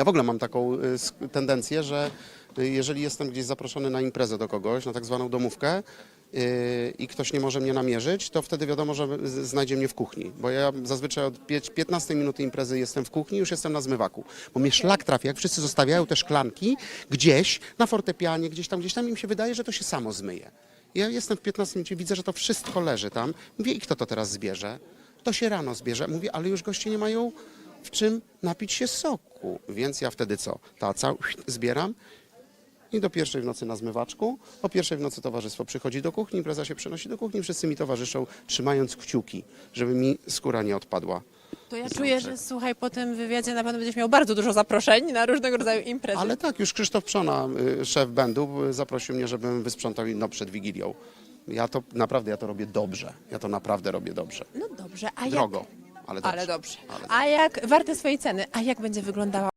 Ja w ogóle mam taką y, tendencję, że y, jeżeli jestem gdzieś zaproszony na imprezę do kogoś, na tak zwaną domówkę y, i ktoś nie może mnie namierzyć, to wtedy wiadomo, że znajdzie mnie w kuchni. Bo ja zazwyczaj od pięć- 15 minuty imprezy jestem w kuchni, już jestem na zmywaku. Bo mnie szlak trafia, jak wszyscy zostawiają te szklanki gdzieś na fortepianie, gdzieś tam, gdzieś tam i mi się wydaje, że to się samo zmyje. Ja jestem w 15 minucie, widzę, że to wszystko leży tam. Mówię, i kto to teraz zbierze? To się rano zbierze. Mówię, ale już goście nie mają w czym napić się soku. Więc ja wtedy co? Taca zbieram i do pierwszej w nocy na zmywaczku. O pierwszej w nocy towarzystwo przychodzi do kuchni, impreza się przenosi do kuchni, wszyscy mi towarzyszą, trzymając kciuki, żeby mi skóra nie odpadła. To ja czuję, że słuchaj, po tym wywiadzie na pewno będziesz miał bardzo dużo zaproszeń na różnego rodzaju imprezy. Ale tak, już Krzysztof Przona, y, szef bandu, y, zaprosił mnie, żebym wysprzątał no przed Wigilią. Ja to naprawdę, ja to robię dobrze. Ja to naprawdę robię dobrze. No dobrze, a jak... Drogo, ale dobrze. Ale dobrze. A jak warte swojej ceny? A jak będzie wyglądała